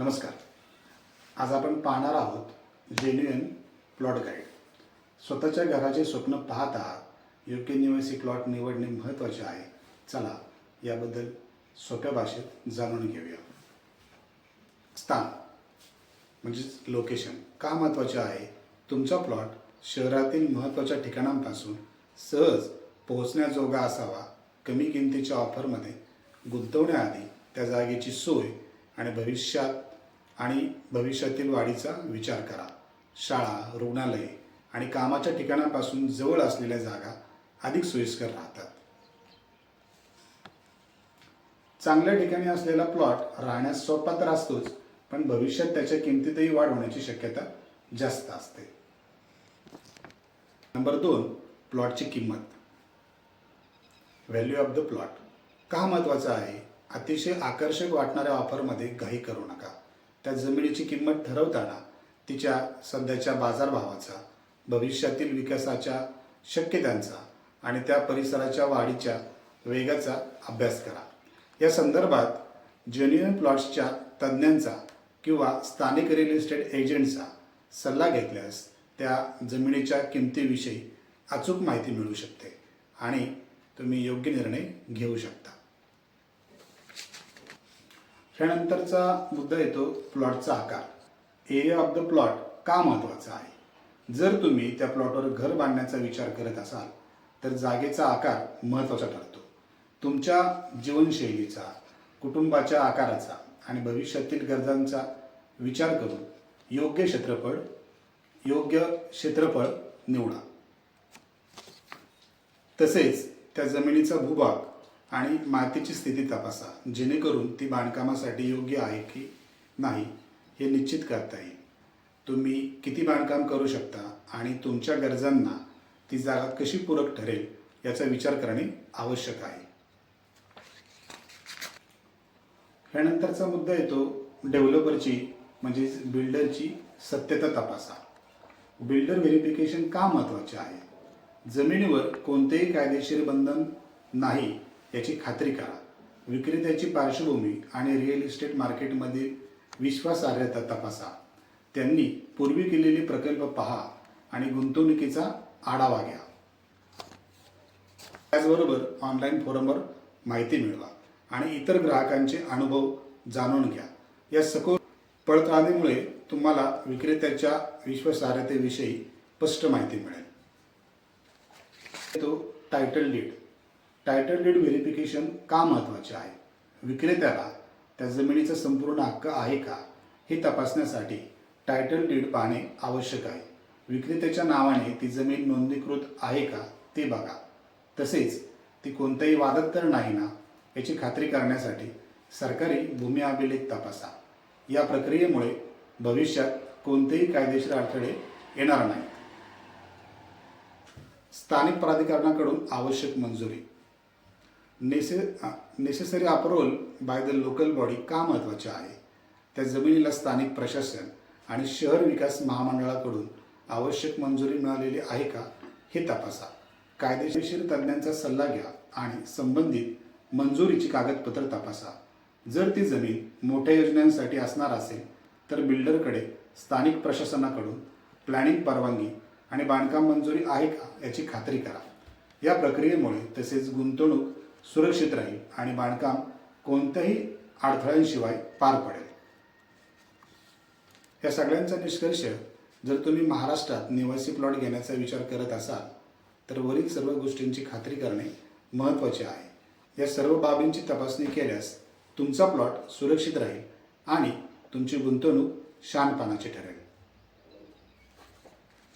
नमस्कार. आज आपण पाहणार आहोत जेन्युएन प्लॉट गाईड स्वतःच्या घराचे स्वप्न पाहता योग्य निवासी प्लॉट निवडणे महत्त्वाचे आहे. चला याबद्दल सोप्या भाषेत जाणून घेऊया. स्थान म्हणजेच लोकेशन का महत्त्वाचे आहे? तुमचा प्लॉट शहरातील महत्त्वाच्या ठिकाणांपासून सहज पोहोचण्याजोगा असावा. कमी किमतीच्या ऑफरमध्ये गुंतवण्याआधी त्या जागेची सोय आणि भविष्यात आणि भविष्यातील वाढीचा विचार करा. शाळा रुग्णालये आणि कामाच्या ठिकाणापासून जवळ असलेल्या जागा अधिक सोयीस्कर राहतात. चांगल्या ठिकाणी असलेला प्लॉट राहण्यास सोपा तर असतोच पण भविष्यात त्याच्या किमतीतही वाढ होण्याची शक्यता जास्त असते. नंबर दोन प्लॉटची किंमत. Value of the plot. का महत्त्वाचा आहे? अतिशय आकर्षक वाटणाऱ्या ऑफरमध्ये घाई करू नका. त्या जमिनीची किंमत ठरवताना तिच्या सध्याच्या बाजारभावाचा भविष्यातील विकासाच्या शक्यतांचा आणि त्या परिसराच्या वाढीच्या वेगाचा अभ्यास करा. या संदर्भात जेन्युअन प्लॉट्सच्या तज्ज्ञांचा किंवा स्थानिक रिअल इस्टेट एजंटचा सल्ला घेतल्यास त्या जमिनीच्या किमतीविषयी अचूक माहिती मिळू शकते आणि तुम्ही योग्य निर्णय घेऊ शकता. त्यानंतरचा मुद्दा येतो प्लॉटचा आकार. एरिया ऑफ द प्लॉट का महत्त्वाचा आहे? जर तुम्ही त्या प्लॉटवर घर बांधण्याचा विचार करत असाल तर जागेचा आकार महत्त्वाचा ठरतो. तुमच्या जीवनशैलीचा कुटुंबाच्या आकाराचा आणि भविष्यातील गरजांचा विचार करून योग्य क्षेत्रफळ योग्य क्षेत्रफळ निवडा. तसेच त्या जमिनीचा भूभाग आणि मातीची स्थिती तपासा. जेणेकरून ती बांधकामासाठी योग्य आहे की नाही हे निश्चित करता येईल. तुम्ही किती बांधकाम करू शकता आणि तुमच्या गरजांना ती जागा कशी पूरक ठरेल याचा विचार करणे आवश्यक आहे. ह्यानंतरचा मुद्दा येतो डेव्हलपरची म्हणजेच बिल्डरची सत्यता तपासा. बिल्डर व्हेरिफिकेशन का महत्त्वाचे आहे? जमिनीवर कोणतेही कायदेशीर बंधन नाही याची खात्री करा. विक्रेत्याची पार्श्वभूमी आणि रिअल इस्टेट मार्केटमधील विश्वासार्हता तपासा. त्यांनी पूर्वी केलेले प्रकल्प पहा आणि गुंतवणुकीचा आढावा घ्या. त्याचबरोबर ऑनलाईन फोरमवर माहिती मिळवा आणि इतर ग्राहकांचे अनुभव जाणून घ्या. या सखोल पडताळणीमुळे तुम्हाला विक्रेत्याच्या विश्वासार्हतेविषयी स्पष्ट माहिती मिळेल. तो title deed title deed verification का महत्त्वाचे आहे? विक्रेत्याला त्या जमिनीचा संपूर्ण हक्क आहे का? हे तपासण्यासाठी टायटल डीड पाहणे आवश्यक आहे. विक्रेत्याच्या नावाने ती जमीन नोंदणीकृत आहे का ते बघा. तसेच ती कोणत्याही वादत तर नाही ना याची खात्री करण्यासाठी सरकारी भूमी अभिलेख तपासा. या प्रक्रियेमुळे भविष्यात कोणतेही कायदेशीर अडथळे येणार नाहीत. स्थानिक प्राधिकरणाकडून आवश्यक मंजुरी. नेसे necessary approval by the local body का महत्त्वाचे आहे? त्या जमिनीला स्थानिक प्रशासन आणि शहर विकास महामंडळाकडून आवश्यक मंजुरी मिळालेली आहे का? हे तपासा. कायदेशीर तज्ज्ञांचा सल्ला घ्या आणि संबंधित मंजुरीची कागदपत्र तपासा. जर ती जमीन मोठ्या योजनांसाठी असणार असेल तर बिल्डरकडे स्थानिक प्रशासनाकडून प्लॅनिंग परवानगी आणि बांधकाम मंजुरी आहे का याची खात्री करा. या प्रक्रियेमुळे तसेच गुंतवणूक सुरक्षित राहील आणि बांधकाम कोणत्याही अडथळ्यांशिवाय पार पडेल. या सगळ्यांचा निष्कर्ष जर तुम्ही महाराष्ट्रात निवासी प्लॉट घेण्याचा विचार करत असाल तर वरील सर्व गोष्टींची खात्री करणे महत्त्वाचे आहे. या सर्व बाबींची तपासणी केल्यास तुमचा प्लॉट सुरक्षित राहील आणि तुमची गुंतवणूक शानपानाची ठरेल.